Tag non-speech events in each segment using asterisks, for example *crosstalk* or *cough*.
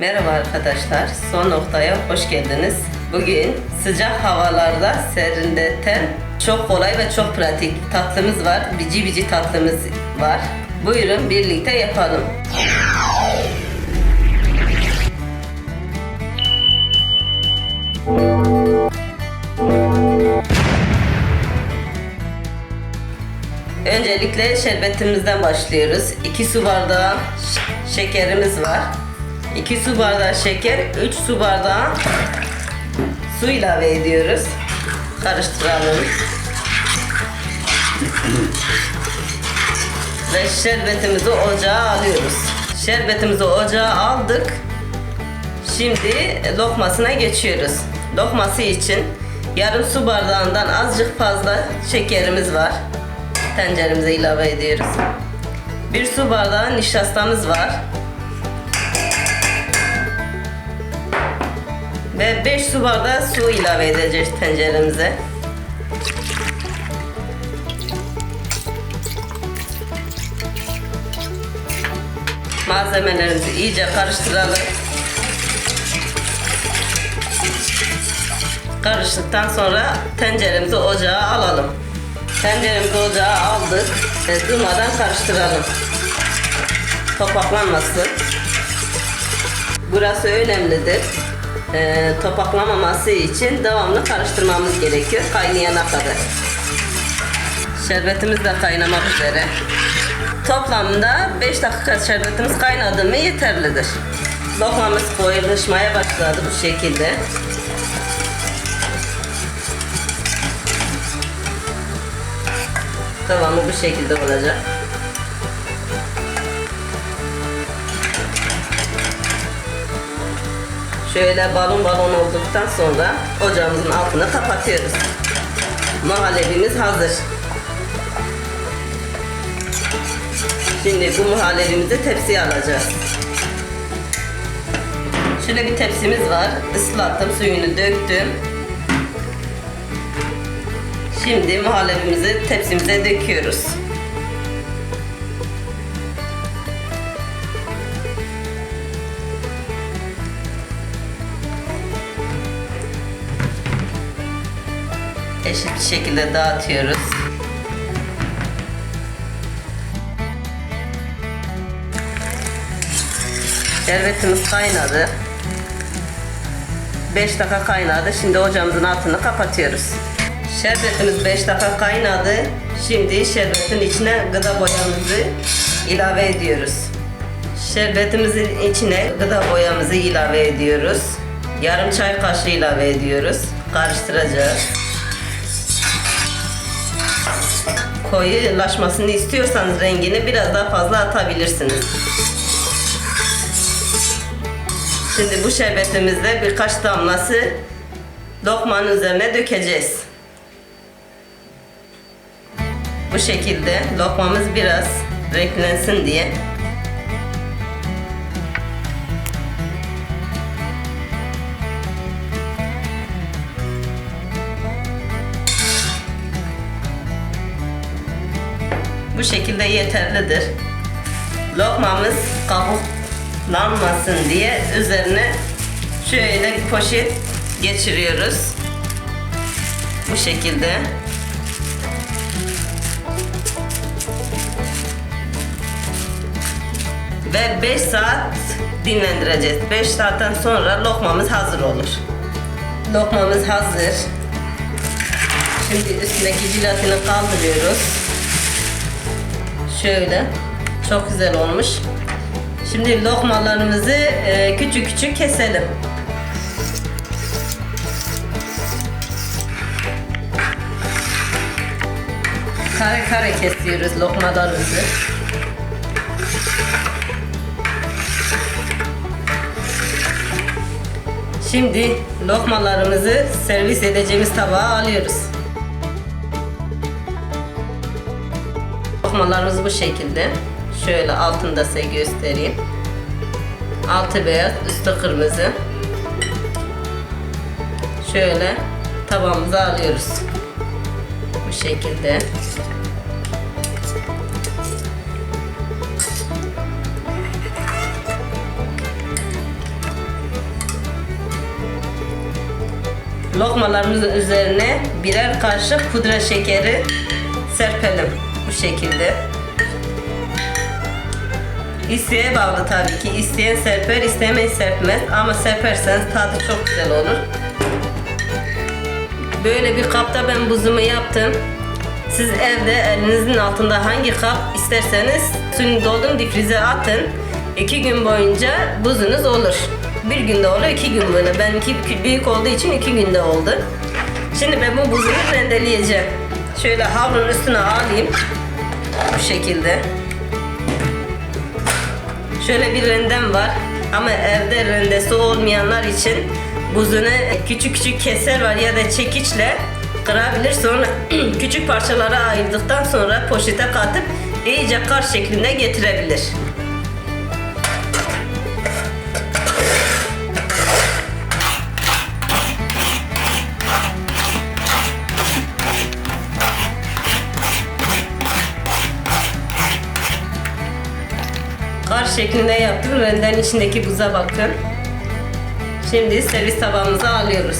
Merhaba arkadaşlar, son noktaya hoş geldiniz. Bugün sıcak havalarda serinleten çok kolay ve çok pratik tatlımız var. Bici bici tatlımız var. Buyurun birlikte yapalım. Öncelikle şerbetimizden başlıyoruz. 2 su bardağı şekerimiz var. 2 su bardağı şeker, 3 su bardağı su ilave ediyoruz. Karıştıralım. Ve şerbetimizi ocağa alıyoruz. Şerbetimizi ocağa aldık. Şimdi lokmasına geçiyoruz. Lokması için yarım su bardağından azıcık fazla şekerimiz var. Tenceremize ilave ediyoruz. Bir su bardağı nişastamız var. Ve 5 su bardağı su ilave edeceğiz tenceremize. Malzemelerimizi iyice karıştıralım. Karıştıktan sonra tenceremizi ocağa alalım. Tenceremizi ocağa aldık ve durmadan karıştıralım. Topaklanmasın. Burası önemlidir. Ee, topaklamaması için devamlı karıştırmamız gerekiyor kaynayana kadar. Şerbetimiz de kaynamak üzere. Toplamda 5 dakika şerbetimiz kaynadı mı yeterlidir. Lokmamız koyuluşmaya başladı bu şekilde. Kıvamı bu şekilde olacak. Şöyle balon balon olduktan sonra ocağımızın altını kapatıyoruz. Muhallebimiz hazır. Şimdi bu muhallebimizi tepsiye alacağız. Şöyle bir tepsimiz var. Islattım, suyunu döktüm. Şimdi muhallebimizi tepsimize döküyoruz. Eşit bir şekilde dağıtıyoruz. Şerbetimiz kaynadı. 5 dakika kaynadı. Şimdi ocağımızın altını kapatıyoruz. Şerbetimiz 5 dakika kaynadı. Şimdi şerbetin içine gıda boyamızı ilave ediyoruz. Şerbetimizin içine gıda boyamızı ilave ediyoruz. Yarım çay kaşığı ilave ediyoruz. Karıştıracağız. Koyulaşmasını istiyorsanız rengini biraz daha fazla atabilirsiniz. Şimdi bu şerbetimizde birkaç damlası lokmanın üzerine dökeceğiz. Bu şekilde lokmamız biraz renklensin diye. Bu şekilde yeterlidir. Lokmamız kabuklanmasın diye üzerine şöyle poşet geçiriyoruz. Bu şekilde. Ve 5 saat dinlendireceğiz. 5 saatten sonra lokmamız hazır olur. Lokmamız hazır. Şimdi üstündeki jilatini kaldırıyoruz. Şöyle. Çok güzel olmuş. Şimdi lokmalarımızı e, küçük küçük keselim. Kare kare kesiyoruz lokmalarımızı. Şimdi lokmalarımızı servis edeceğimiz tabağa alıyoruz. Lokmalarımız bu şekilde. Şöyle altını size göstereyim. Altı beyaz, üstü kırmızı. Şöyle tabağımıza alıyoruz. Bu şekilde. Lokmalarımızın üzerine birer kaşık pudra şekeri serpelim şekilde. İsteğe bağlı tabii ki. İsteyen serper, istemeyen serpmez. Ama serperseniz tadı çok güzel olur. Böyle bir kapta ben buzumu yaptım. Siz evde elinizin altında hangi kap isterseniz suyunu doldurun difrize atın. İki gün boyunca buzunuz olur. Bir günde olur, iki gün böyle. Benimki büyük olduğu için iki günde oldu. Şimdi ben bu buzunu rendeleyeceğim. Şöyle havlunun üstüne alayım. Bu şekilde. Şöyle bir rendem var ama evde rendesi olmayanlar için buzunu küçük küçük keser var ya da çekiçle kırabilir sonra *clears throat* küçük parçalara ayırdıktan sonra poşete katıp iyice kar şeklinde getirebilir. Şeklinde yaptım. Rendenin içindeki buza bakın. Şimdi servis tabağımıza alıyoruz.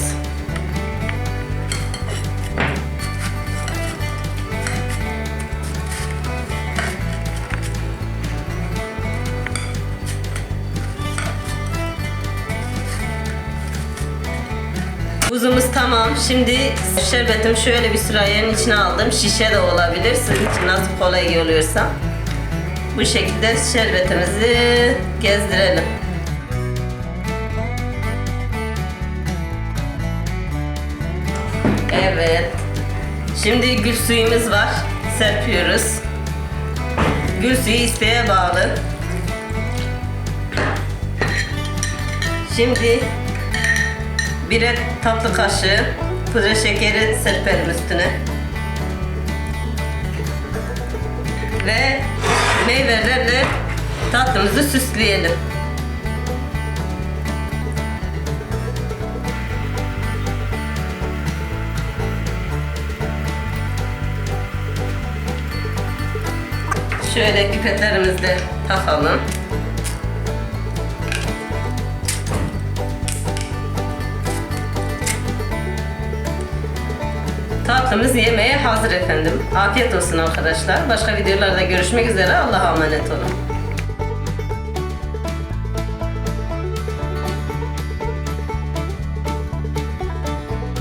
Buzumuz tamam. Şimdi şerbetim şöyle bir sürahiyenin içine aldım. Şişe de olabilir. Sizin için nasıl kolay geliyorsa. Bu şekilde şerbetimizi gezdirelim. Evet. Şimdi gül suyumuz var. Serpiyoruz. Gül suyu isteğe bağlı. Şimdi birer tatlı kaşığı pudra şekeri serpelim üstüne. Ve meyvelerle tatlımızı süsleyelim. Şöyle pipetlerimizi de takalım. Tatlımız yemeğe hazır efendim. Afiyet olsun arkadaşlar. Başka videolarda görüşmek üzere. Allah'a emanet olun.